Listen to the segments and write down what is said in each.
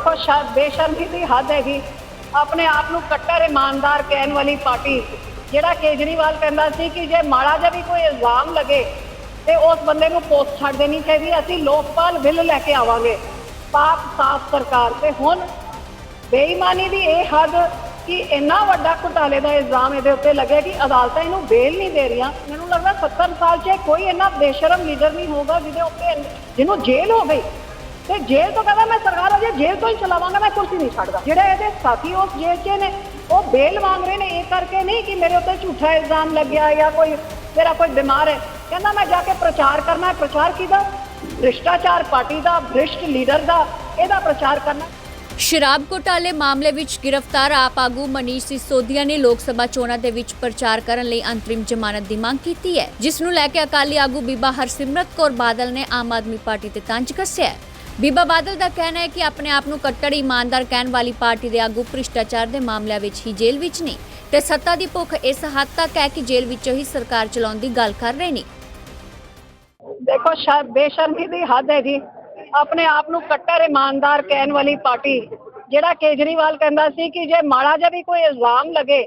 ਦੇਖੋ ਸ਼ਰ ਬੇਸ਼ਰਮੀ ਦੀ ਹੱਦ ਹੈਗੀ। ਆਪਣੇ ਆਪ ਨੂੰ ਕੱਟੜ ਇਮਾਨਦਾਰ ਕਹਿਣ ਵਾਲੀ ਪਾਰਟੀ, ਜਿਹੜਾ ਕੇਜਰੀਵਾਲ ਕਹਿੰਦਾ ਸੀ ਕਿ ਜੇ ਮਾੜਾ ਜਿਹਾ ਵੀ ਕੋਈ ਇਲਜ਼ਾਮ ਲੱਗੇ, ਤੇ ਉਸ ਬੰਦੇ ਨੂੰ ਪੋਸਟ ਛੱਡ ਦੇਣੀ ਚਾਹੀਦੀ ਅਸੀਂ ਲੋਕਪਾਲ ਬਿੱਲ ਲੈ ਕੇ ਆਵਾਂਗੇ। ਪਾਕ ਸਾਫ਼ ਸਰਕਾਰ ਤੇ ਹੁਣ ਬੇਈਮਾਨੀ ਦੀ ਇਹ ਹੱਦ ਕਿ ਇੰਨਾ ਵੱਡਾ ਘੁਟਾਲੇ ਦਾ ਇਲਜ਼ਾਮ ਇਹਦੇ ਉੱਤੇ ਲੱਗਿਆ ਕਿ ਅਦਾਲਤਾਂ ਇਹਨੂੰ ਬੇਲ ਨਹੀਂ ਦੇ ਰਹੀਆਂ। ਮੈਨੂੰ ਲੱਗਦਾ 70 ਸਾਲ 'ਚ ਕੋਈ ਇੰਨਾ ਬੇਸ਼ਰਮ ਲੀਡਰ ਨਹੀਂ ਹੋਊਗਾ ਜਿਹਦੇ ਉੱਤੇ ਜਿਹਨੂੰ ਜੇਲ੍ਹ ਹੋ ਗਈ। ਤੇ ਜੇਲ੍ਹ ਤੋਂ ਕਹਿੰਦਾ ਮੈਂ ਸਰਕਾਰ ਅਜੇ ਜੇਲ੍ਹ ਤੋਂ ਹੀ ਚਲਾਵਾਂਗਾ, ਮੈਂ ਕੁਰਸੀ ਨਹੀਂ ਛੱਡਦਾ। ਜਿਹੜੇ ਇਹਦੇ ਸਾਥੀ ਉਸ ਜੇਲ੍ਹ 'ਚ ਨੇ, ਉਹ ਬੇਲ ਮੰਗ ਰਹੇ ਨੇ ਇਹ ਕਰਕੇ ਨਹੀਂ ਕਿ ਮੇਰੇ ਉੱਤੇ ਝੂਠਾ ਇਲਜ਼ਾਮ ਲੱਗਿਆ ਜਾਂ ਕੋਈ ਮੇਰਾ ਕੋਈ ਬਿਮਾਰ ਹੈ। ਕਹਿੰਦਾ ਮੈਂ ਜਾ ਕੇ ਪ੍ਰਚਾਰ ਕਰਨਾ ਹੈ। ਪ੍ਰਚਾਰ ਕਿਹਦਾ? ਭ੍ਰਿਸ਼ਟਾਚਾਰ ਪਾਰਟੀ ਦਾ, ਭ੍ਰਿਸ਼ਟ ਲੀਡਰ ਦਾ, ਇਹਦਾ ਪ੍ਰਚਾਰ ਕਰਨਾ। ਸ਼ਰਾਬ ਘੁਟਾਲੇ ਮਾਮਲੇ ਵਿੱਚ ਗ੍ਰਿਫਤਾਰ ਆਪ ਆਗੂ ਮਨੀਸ਼ ਸਿਸੋਦੀਆ ਨੇ ਲੋਕ ਸਭਾ ਚੋਣਾਂ ਦੇ ਵਿੱਚ ਪ੍ਰਚਾਰ ਕਰਨ ਲਈ ਅੰਤਰਿਮ ਜ਼ਮਾਨਤ ਦੀ ਮੰਗ ਕੀਤੀ ਹੈ, ਜਿਸ ਨੂੰ ਲੈ ਕੇ ਅਕਾਲੀ ਆਗੂ ਬੀਬਾ ਹਰਸਿਮਰਤ ਕੌਰ ਬਾਦਲ ਨੇ ਆਮ ਆਦਮੀ ਪਾਰਟੀ ਤੇ ਤੰਜ ਕੱਸਿਆ ਬੀਬਾ ਬਾਦਲ ਦਾ ਕਹਿਣਾ ਹੈ ਕਿ ਆਪਣੇ ਆਪ ਨੂੰ ਕੱਟੜ ਇਮਾਨਦਾਰ ਕਹਿਣ ਵਾਲੀ ਪਾਰਟੀ ਦੇ ਆਗੂ ਭ੍ਰਿਸ਼ਟਾਚਾਰ ਦੇ ਮਾਮਲਿਆਂ ਵਿੱਚ ਹੀ ਜੇਲ੍ਹ ਵਿੱਚ ਨੇ ਤੇ ਸੱਤਾ ਦੀ ਭੁੱਖ ਇਸ ਹੱਦ ਤੱਕ ਹੈ ਕਿ ਜੇਲ੍ਹ ਵਿੱਚੋਂ ਹੀ ਸਰਕਾਰ ਚਲਾਉਣ ਦੀ ਗੱਲ ਕਰ ਰਹੇ ਨੇ। ਦੇਖੋ ਬੇਸ਼ਰਮੀ ਦੀ ਹੱਦ ਹੈ ਜੀ। ਆਪਣੇ ਆਪ ਨੂੰ ਕੱਟੜ ਇਮਾਨਦਾਰ ਕਹਿਣ ਵਾਲੀ ਪਾਰਟੀ, ਜਿਹੜਾ ਕੇਜਰੀਵਾਲ ਕਹਿੰਦਾ ਸੀ ਕਿ ਜੇ ਮਾੜਾ ਜਿਹਾ ਵੀ ਕੋਈ ਇਲਜ਼ਾਮ ਲੱਗੇ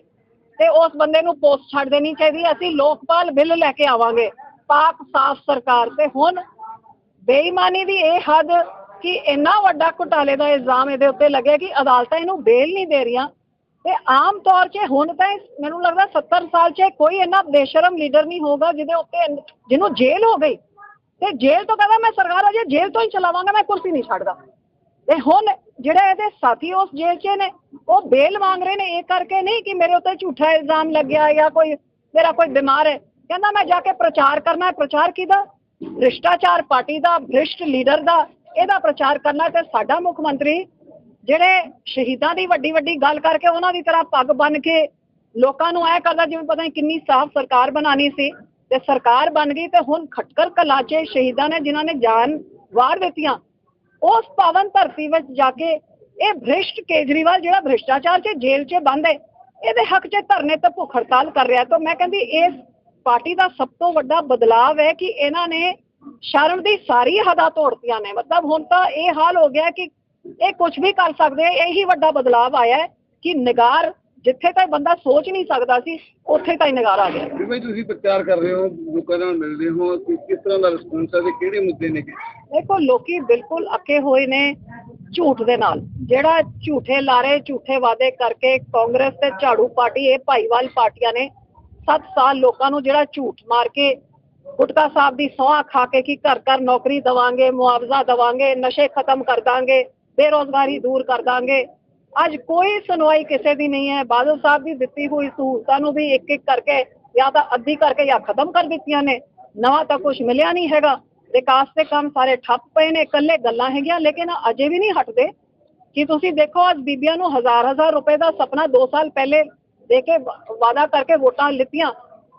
ਤੇ ਉਸ ਬੰਦੇ ਨੂੰ ਪੋਸਟ ਛੱਡ ਦੇਣੀ ਚਾਹੀਦੀ ਅਸੀਂ ਲੋਕਪਾਲ ਬਿੱਲ ਲੈ ਕੇ ਆਵਾਂਗੇ, ਪਾਕ ਸਾਫ਼ ਸਰਕਾਰ ਤੇ। ਹੁਣ ਬੇਈਮਾਨੀ ਦੀ ਇਹ ਹੱਦ ਕਿ ਇੰਨਾ ਵੱਡਾ ਘੁਟਾਲੇ ਦਾ ਇਲਜ਼ਾਮ ਇਹਦੇ ਉੱਤੇ ਲੱਗਿਆ ਕਿ ਅਦਾਲਤਾਂ ਇਹਨੂੰ ਬੇਲ ਨਹੀਂ ਦੇ ਰਹੀਆਂ। ਤੇ ਆਮ ਤੌਰ 'ਤੇ ਹੁਣ ਤਾਂ ਮੈਨੂੰ ਲੱਗਦਾ 70 ਸਾਲ 'ਚ ਕੋਈ ਇੰਨਾ ਬੇਸ਼ਰਮ ਲੀਡਰ ਨਹੀਂ ਹੋਊਗਾ ਜਿਹਦੇ ਉੱਤੇ ਜਿਹਨੂੰ ਜੇਲ੍ਹ ਹੋ ਗਈ। ਤੇ ਜੇਲ੍ਹ ਤੋਂ ਕਹਿੰਦਾ ਮੈਂ ਸਰਕਾਰ ਅਜੇ ਜੇਲ੍ਹ ਤੋਂ ਹੀ ਚਲਾਵਾਂਗਾ, ਮੈਂ ਕੁਰਸੀ ਨਹੀਂ ਛੱਡਦਾ। ਤੇ ਹੁਣ ਜਿਹੜੇ ਇਹਦੇ ਸਾਥੀ ਉਸ ਜੇਲ੍ਹ 'ਚ ਨੇ, ਉਹ ਬੇਲ ਮੰਗ ਰਹੇ ਨੇ, ਇਹ ਕਰਕੇ ਨਹੀਂ ਕਿ ਮੇਰੇ ਉੱਤੇ ਝੂਠਾ ਇਲਜ਼ਾਮ ਲੱਗਿਆ ਜਾਂ ਕੋਈ ਮੇਰਾ ਕੋਈ ਬਿਮਾਰ ਹੈ। ਕਹਿੰਦਾ ਮੈਂ ਜਾ ਕੇ ਪ੍ਰਚਾਰ ਕਰਨਾ ਹੈ। ਪ੍ਰਚਾਰ ਕਿਹਦਾ? ਭ੍ਰਿਸ਼ਟਾਚਾਰ ਪਾਰਟੀ ਦਾ, ਭ੍ਰਿਸ਼ਟ ਲੀਡਰ ਦਾ। ਇਹਦਾ ਪ੍ਰਚਾਰ ਕਰਨਾ ਤੇ ਸਾਡਾ ਮੁੱਖ ਮੰਤਰੀ ਜਿਹੜੇ ਸ਼ਹੀਦਾਂ ਦੀ ਵੱਡੀ ਵੱਡੀ ਗੱਲ ਕਰਕੇ ਉਹਨਾਂ ਦੀ ਤਰ੍ਹਾਂ ਪੱਗ ਬੰਨ ਕੇ ਲੋਕਾਂ ਨੂੰ ਐ ਕਰਦਾ ਜਿਵੇਂ ਪਤਾ ਨਹੀਂ ਕਿੰਨੀ ਸਾਫ਼ ਸਰਕਾਰ ਬਣਾਣੀ ਸੀ ਤੇ ਸਰਕਾਰ ਬਣ ਗਈ ਤੇ ਹੁਣ ਖਟਕਰ ਕਲਾਚੇ ਸ਼ਹੀਦਾਂ ਨੇ ਜਿਨ੍ਹਾਂ ਨੇ ਜਾਨ ਵਾਰ ਦਿੱਤੀਆਂ, ਉਸ ਪਾਵਨ ਧਰਤੀ ਵਿੱਚ ਜਾ ਕੇ ਇਹ ਭ੍ਰਿਸ਼ਟ ਕੇਜਰੀਵਾਲ ਜਿਹੜਾ ਭ੍ਰਿਸ਼ਟਾਚਾਰ 'ਚ ਜੇਲ੍ਹ 'ਚ ਬੰਦ ਹੈ, ਇਹਦੇ ਹੱਕ 'ਚ ਧਰਨੇ ਤੇ ਭੁੱਖ ਹੜਤਾਲ ਕਰ ਰਿਹਾ ਤਾਂ ਮੈਂ ਕਹਿੰਦੀ ਇਸ ਪਾਰਟੀ ਦਾ ਸਭ ਤੋਂ ਵੱਡਾ ਬਦਲਾਵ ਹੈ ਕਿ ਇਹਨਾਂ ਨੇ ਸ਼ਰਮ ਦੀ ਸਾਰੀ ਹੱਦਾਂ ਤੋੜਤੀਆਂ ਨੇ। ਮਤਲਬ ਹੁਣ ਤਾਂ ਇਹ ਹਾਲ ਹੋ ਗਿਆ ਕਿ ਇਹ ਕੁਝ ਵੀ ਕਰ ਸਕਦੇ ਆ ਇਹੀ ਵੱਡਾ ਬਦਲਾਵ ਆਇਆ ਹੈ ਕਿ ਨਿਗਾਰ ਜਿੱਥੇ ਤੱਕ ਬੰਦਾ ਸੋਚ ਨਹੀਂ ਸਕਦਾ ਸੀ ਉੱਥੇ ਤਾਂ ਹੀ ਨਿਗਾਰ ਆ ਗਿਆ। ਵੀ ਭਾਈ ਤੁਸੀਂ ਪ੍ਰਚਾਰ ਕਰ ਰਹੇ ਹੋ ਲੋਕਾਂ ਨਾਲ ਮਿਲਦੇ ਹੋ ਕਿ ਕਿਸ ਤਰ੍ਹਾਂ ਦਾ ਰਿਸਪੌਂਸ ਹੈ ਤੇ ਕਿਹੜੇ ਮੁੱਦੇ ਨੇ ਦੇਖੋ ਲੋਕੀ ਬਿਲਕੁਲ ਅੱਕੇ ਹੋਏ ਨੇ ਝੂਠ ਦੇ ਨਾਲ। ਜਿਹੜਾ ਝੂਠੇ ਲਾਰੇ ਝੂਠੇ ਵਾਅਦੇ ਕਰਕੇ ਕਾਂਗਰਸ ਤੇ ਝਾੜੂ ਪਾਰਟੀ ਇਹ ਭਾਈਵਾਲ ਪਾਰਟੀਆਂ ਨੇ 7 ਸਾਲ ਲੋਕਾਂ ਨੂੰ ਜਿਹੜਾ ਝੂਠ ਮਾਰ ਕੇ ਗੁਟਕਾ ਸਾਹਿਬ ਦੀ ਸੌਂਹ ਖਾ ਕੇ ਕਿ ਘਰ ਘਰ ਨੌਕਰੀ ਦਵਾਂਗੇ, ਮੁਆਵਜ਼ਾ ਦਵਾਂਗੇ, ਨਸ਼ੇ ਖਤਮ ਕਰ ਦਾਂਗੇ, ਬੇਰੋਜ਼ਗਾਰੀ ਦੂਰ ਕਰ ਦਾਂਗੇ। ਅੱਜ ਕੋਈ ਸੁਣਵਾਈ ਕਿਸੇ ਦੀ ਨਹੀਂ ਹੈ। ਬਾਦਲ ਸਾਹਿਬ ਦੀ ਦਿੱਤੀ ਹੋਈ ਸਹੂਲਤਾਂ ਨੂੰ ਵੀ ਇੱਕ ਇੱਕ ਕਰਕੇ ਜਾਂ ਤਾਂ ਅੱਧੀ ਕਰਕੇ ਜਾਂ ਖਤਮ ਕਰ ਦਿੱਤੀਆਂ ਨੇ। ਨਵਾਂ ਤਾਂ ਕੁਝ ਮਿਲਿਆ ਨਹੀਂ ਹੈਗਾ। ਵਿਕਾਸ ਦੇ ਕੰਮ ਸਾਰੇ ਠੱਪ ਪਏ ਨੇ, ਇਕੱਲੇ ਗੱਲਾਂ ਹੈਗੀਆਂ, ਲੇਕਿਨ ਅਜੇ ਵੀ ਨਹੀਂ ਹਟਦੇ। ਕਿ ਤੁਸੀਂ ਦੇਖੋ, ਅੱਜ ਬੀਬੀਆਂ ਨੂੰ ਹਜ਼ਾਰ ਹਜ਼ਾਰ ਰੁਪਏ ਦਾ ਸੁਪਨਾ 2 ਸਾਲ ਪਹਿਲੇ ਦੇ ਕੇ ਵਾ- ਕਰਕੇ ਵੋਟਾਂ ਲਿੱਤੀਆਂ।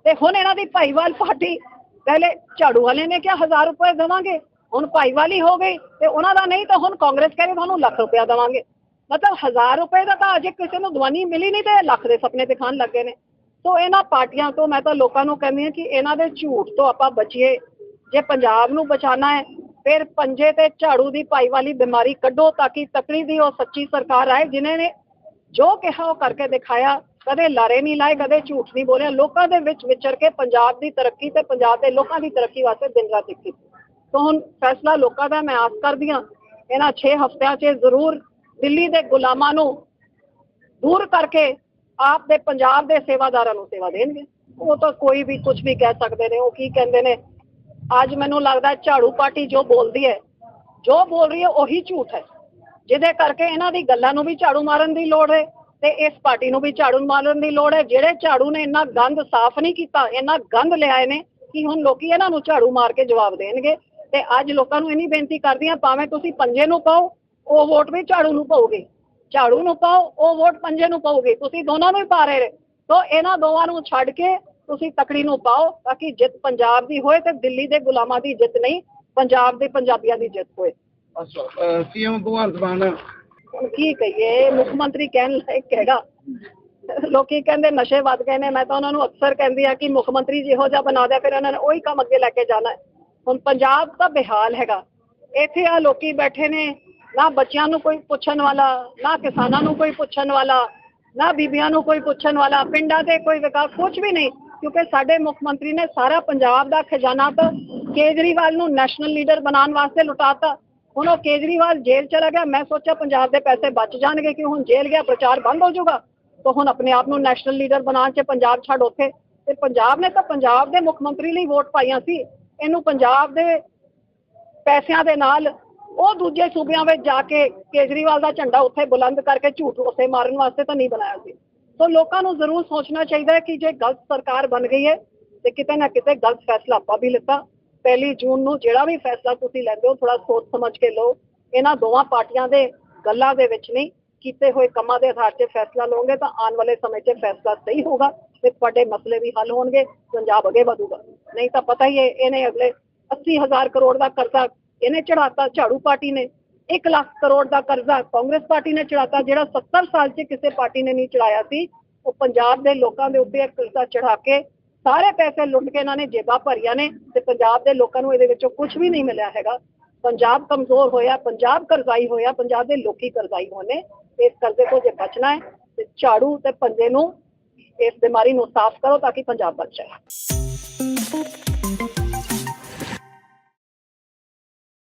ਤੇ ਹੁਣ ਇਹਨਾਂ ਦੀ ਭਾਈਵਾਲ ਪਾਰਟੀ ਪਹਿਲੇ ਝਾੜੂ ਵਾਲੇ ਨੇ ਕਿਹਾ ਹਜ਼ਾਰ ਰੁਪਏ ਦੇਵਾਂਗੇ ਹੁਣ ਭਾਈਵਾਲੀ ਹੋ ਗਈ ਤੇ ਉਹਨਾਂ ਦਾ ਨਹੀਂ ਤਾਂ ਹੁਣ ਕਾਂਗਰਸ ਕਹੇ ਤੁਹਾਨੂੰ ਲੱਖ ਰੁਪਇਆ ਦੇਵਾਂਗੇ ਮਤਲਬ ਹਜ਼ਾਰ ਰੁਪਏ ਦਾ ਤਾਂ ਅਜੇ ਕਿਸੇ ਨੂੰ ਦਵਾਨੀ ਮਿਲੀ ਨਹੀਂ ਤੇ ਲੱਖ ਦੇ ਸੁਪਨੇ ਦਿਖਾਣ ਲੱਗੇ ਨੇ ਸੋ ਇਹਨਾਂ ਪਾਰਟੀਆਂ ਤੋਂ ਮੈਂ ਤਾਂ ਲੋਕਾਂ ਨੂੰ ਕਹਿੰਦੀ ਹਾਂ ਕਿ ਇਹਨਾਂ ਦੇ ਝੂਠ ਤੋਂ ਆਪਾਂ ਬਚੀਏ ਜੇ ਪੰਜਾਬ ਨੂੰ ਬਚਾਉਣਾ ਹੈ ਫਿਰ ਪੰਜੇ ਤੇ ਝਾੜੂ ਦੀ ਭਾਈਵਾਲੀ ਬਿਮਾਰੀ ਕੱਢੋ ਤਾਂ ਕਿ ਤਕੜੀ ਦੀ ਉਹ ਸੱਚੀ ਸਰਕਾਰ ਆਏ ਜਿਨ੍ਹਾਂ ਨੇ ਜੋ ਕਿਹਾ ਉਹ ਕਰਕੇ ਦਿਖਾਇਆ ਕਦੇ ਲਾਰੇ ਨਹੀਂ ਲਾਏ, ਕਦੇ ਝੂਠ ਨਹੀਂ ਬੋਲਿਆ। ਲੋਕਾਂ ਦੇ ਵਿੱਚ ਵਿਚਰ ਕੇ ਪੰਜਾਬ ਦੀ ਤਰੱਕੀ ਤੇ ਪੰਜਾਬ ਦੇ ਲੋਕਾਂ ਦੀ ਤਰੱਕੀ ਵਾਸਤੇ ਦਿਨ ਰਾਤ ਇੱਕ ਕੀਤੀ ਤੋਂ ਹੁਣ ਫੈਸਲਾ ਲੋਕਾਂ ਦਾ, ਮੈਂ ਆਸ ਕਰਦੀ ਹਾਂ, ਇਹਨਾਂ 6 ਹਫ਼ਤਿਆਂ 'ਚ ਜ਼ਰੂਰ ਦਿੱਲੀ ਦੇ ਗੁਲਾਮਾਂ ਨੂੰ ਦੂਰ ਕਰਕੇ ਆਪ ਦੇ ਪੰਜਾਬ ਦੇ ਸੇਵਾਦਾਰਾਂ ਨੂੰ ਸੇਵਾ ਦੇਣਗੇ। ਉਹ ਤਾਂ ਕੋਈ ਵੀ ਕੁਝ ਵੀ ਕਹਿ ਸਕਦੇ ਨੇ, ਉਹ ਕੀ ਕਹਿੰਦੇ ਨੇ। ਅੱਜ ਮੈਨੂੰ ਲੱਗਦਾ ਝਾੜੂ ਪਾਰਟੀ ਜੋ ਬੋਲਦੀ ਹੈ, ਜੋ ਬੋਲ ਰਹੀ ਹੈ, ਉਹੀ ਝੂਠ ਹੈ। ਜਿਹਦੇ ਕਰਕੇ ਇਹਨਾਂ ਦੀ ਗੱਲਾਂ ਨੂੰ ਵੀ ਝਾੜੂ ਮਾਰਨ ਦੀ ਲੋੜ ਹੈ। ਤੇ ਇਸ ਪਾਰਟੀ ਨੂੰ ਵੀ ਝਾੜੂ ਮਾਰਨ ਦੀ ਲੋੜ ਹੈ। ਜਿਹੜੇ ਝਾੜੂ ਨੇ ਇੰਨਾ ਗੰਦ ਸਾਫ਼ ਨਹੀਂ ਕੀਤਾ, ਇੰਨਾ ਗੰਦ ਲਿਆਏ ਨੇ ਕਿ ਹੁਣ ਲੋਕੀ ਇਹਨਾਂ ਨੂੰ ਝਾੜੂ ਮਾਰ ਕੇ ਜਵਾਬ ਦੇਣਗੇ। ਤੇ ਅੱਜ ਲੋਕਾਂ ਨੂੰ ਇੰਨੀ ਬੇਨਤੀ ਕਰਦੀ ਹਾਂ, ਭਾਵੇਂ ਤੁਸੀਂ ਪੰਜੇ ਨੂੰ ਪਾਓ, ਉਹ ਵੋਟ ਵੀ ਝਾੜੂ ਨੂੰ ਪਾਓਗੇ ਝਾੜੂ ਨੂੰ ਪਾਓ, ਉਹ ਵੋਟ ਪੰਜੇ ਨੂੰ ਪਾਓਗੇ ਤੁਸੀਂ ਦੋਨਾਂ ਨੂੰ ਹੀ ਪਾ ਰਹੇ ਨੇ ਇਹਨਾਂ ਦੋਵਾਂ ਨੂੰ ਛੱਡ ਕੇ ਤੁਸੀਂ ਤਕੜੀ ਨੂੰ ਪਾਓ ਤਾਂ ਕਿ ਜਿੱਤ ਪੰਜਾਬ ਦੀ ਹੋਏ ਤੇ ਦਿੱਲੀ ਦੇ ਗੁਲਾਮਾਂ ਦੀ ਜਿੱਤ ਨਹੀਂ, ਪੰਜਾਬ ਦੇ ਪੰਜਾਬੀਆਂ ਦੀ ਜਿੱਤ ਹੋਏ। ਅੱਛਾ ਸੀਐਮ ਭਗਵੰਤ ਮਾਨ ਹੁਣ ਕੀ ਕਹੀਏ ਮੁੱਖ ਮੰਤਰੀ ਕਹਿਣ ਲਾਇਕ ਹੈਗਾ। ਲੋਕੀ ਕਹਿੰਦੇ ਨਸ਼ੇ ਵੱਧ ਗਏ ਨੇ, ਮੈਂ ਤਾਂ ਉਹਨਾਂ ਨੂੰ ਅਕਸਰ ਕਹਿੰਦੀ ਆ ਕਿ ਮੁੱਖ ਮੰਤਰੀ ਜਿਹੋ ਜਿਹਾ ਬਣਾ ਦਿਆ, ਫਿਰ ਉਹਨਾਂ ਨੇ ਉਹੀ ਕੰਮ ਅੱਗੇ ਲੈ ਕੇ ਜਾਣਾ ਹੁਣ ਪੰਜਾਬ ਤਾਂ ਬਿਹਾਲ ਹੈਗਾ। ਇੱਥੇ ਆ ਲੋਕੀ ਬੈਠੇ ਨੇ, ਨਾ ਬੱਚਿਆਂ ਨੂੰ ਕੋਈ ਪੁੱਛਣ ਵਾਲਾ, ਨਾ ਕਿਸਾਨਾਂ ਨੂੰ ਕੋਈ ਪੁੱਛਣ ਵਾਲਾ, ਨਾ ਬੀਬੀਆਂ ਨੂੰ ਕੋਈ ਪੁੱਛਣ ਵਾਲਾ, ਪਿੰਡਾਂ ਦੇ ਕੋਈ ਵਿਕਾਸ ਕੁਝ ਵੀ ਨਹੀਂ, ਕਿਉਂਕਿ ਸਾਡੇ ਮੁੱਖ ਮੰਤਰੀ ਨੇ ਸਾਰਾ ਪੰਜਾਬ ਦਾ ਖਜ਼ਾਨਾ ਤਾਂ ਕੇਜਰੀਵਾਲ ਨੂੰ ਨੈਸ਼ਨਲ ਲੀਡਰ ਬਣਾਉਣ ਵਾਸਤੇ ਲੁਟਾਤਾ। ਹੁਣ ਉਹ ਕੇਜਰੀਵਾਲ ਜੇਲ੍ਹ ਚਲਾ ਗਿਆ। ਮੈਂ ਸੋਚਿਆ ਪੰਜਾਬ ਦੇ ਪੈਸੇ ਬਚ ਜਾਣਗੇ ਕਿ ਹੁਣ ਜੇਲ੍ਹ ਗਿਆ, ਪ੍ਰਚਾਰ ਬੰਦ ਹੋ ਜਾਊਗਾ। ਤਾਂ ਹੁਣ ਆਪਣੇ ਆਪ ਨੂੰ ਨੈਸ਼ਨਲ ਲੀਡਰ ਬਣਾਉਣ 'ਚ ਪੰਜਾਬ ਛੱਡ ਉੱਥੇ। ਤੇ ਪੰਜਾਬ ਨੇ ਤਾਂ ਪੰਜਾਬ ਦੇ ਮੁੱਖ ਮੰਤਰੀ ਲਈ ਵੋਟ ਪਾਈਆਂ ਸੀ। ਇਹਨੂੰ ਪੰਜਾਬ ਦੇ ਪੈਸਿਆਂ ਦੇ ਨਾਲ ਉਹ ਦੂਜੇ ਸੂਬਿਆਂ ਵਿੱਚ ਜਾ ਕੇ ਕੇਜਰੀਵਾਲ ਦਾ ਝੰਡਾ ਉੱਥੇ ਬੁਲੰਦ ਕਰਕੇ ਝੂਠ ਉੱਥੇ ਮਾਰਨ ਵਾਸਤੇ ਤਾਂ ਨਹੀਂ ਬਣਾਇਆ ਸੀ। ਸੋ ਲੋਕਾਂ ਨੂੰ ਜ਼ਰੂਰ ਸੋਚਣਾ ਚਾਹੀਦਾ ਹੈ ਕਿ ਜੇ ਗਲਤ ਸਰਕਾਰ ਬਣ ਗਈ ਹੈ ਤੇ ਕਿਤੇ ਨਾ ਕਿਤੇ ਗਲਤ ਫੈਸਲਾ ਆਪਾਂ ਵੀ ਲਿੱਤਾ। ਪਹਿਲੀ ਜੂਨ ਨੂੰ ਜਿਹੜਾ ਵੀ ਫੈਸਲਾ ਤੁਸੀਂ ਲੈਂਦੇ ਹੋ ਥੋੜਾ ਸੋਚ ਸਮਝ ਕੇ ਲਓ। ਇਹਨਾਂ ਦੋਵਾਂ ਪਾਰਟੀਆਂ ਦੇ ਗੱਲਾਂ ਦੇ ਵਿੱਚ ਨਹੀਂ, ਕੀਤੇ ਹੋਏ ਕੰਮਾਂ ਦੇ ਆਧਾਰ 'ਤੇ ਫੈਸਲਾ ਲਓਗੇ ਤਾਂ ਆਉਣ ਵਾਲੇ ਸਮੇਂ 'ਚ ਫੈਸਲਾ ਸਹੀ ਹੋਗਾ ਤੇ ਤੁਹਾਡੇ ਮਸਲੇ ਵੀ ਹੱਲ ਹੋਣਗੇ, ਪੰਜਾਬ ਅੱਗੇ ਵਧੂਗਾ। ਨਹੀਂ ਤਾਂ ਪਤਾ ਹੀ ਹੈ, ਇਹਨੇ ਅਗਲੇ 80000 ਕਰੋੜ ਦਾ ਕਰਜ਼ਾ ਇਹਨੇ ਚੜਾਤਾ ਝਾੜੂ ਪਾਰਟੀ ਨੇ। 1 ਲੱਖ ਕਰੋੜ ਦਾ ਕਰਜ਼ਾ ਕਾਂਗਰਸ ਪਾਰਟੀ ਨੇ ਚੜਾਤਾ ਜਿਹੜਾ 70 ਸਾਲ 'ਚ ਕਿਸੇ ਪਾਰਟੀ ਨੇ ਨਹੀਂ ਚੜਾਇਆ ਸੀ। ਉਹ ਪੰਜਾਬ ਦੇ ਲੋਕਾਂ ਦੇ ਉੱਤੇ ਇਹ ਕਰਜ਼ਾ ਚੜਾ ਕੇ ਸਾਰੇ ਪੈਸੇ ਲੁੱਟ ਕੇ ਇਹਨਾਂ ਨੇ ਜੇਬਾਂ ਭਰੀਆਂ ਨੇ ਤੇ ਪੰਜਾਬ ਦੇ ਲੋਕਾਂ ਨੂੰ ਇਹਦੇ ਵਿੱਚੋਂ ਕੁਝ ਵੀ ਨਹੀਂ ਮਿਲਿਆ ਹੈਗਾ। ਪੰਜਾਬ ਕਮਜ਼ੋਰ ਹੋਇਆ, ਪੰਜਾਬ ਕਰਜ਼ਾਈ ਹੋਇਆ, ਪੰਜਾਬ ਦੇ ਲੋਕੀ ਕਰਜ਼ਾਈ ਹੋਣੇ, ਇਸ ਕਰਜ਼ੇ ਤੋਂ ਜੇ ਬਚਣਾ ਹੈ ਤੇ ਝਾੜੂ ਤੇ ਪੰਜੇ ਨੂੰ ਇਸ ਬਿਮਾਰੀ ਨੂੰ ਸਾਫ਼ ਕਰੋ ਤਾਂ ਕਿ ਪੰਜਾਬ ਬਚ ਜਾਏ।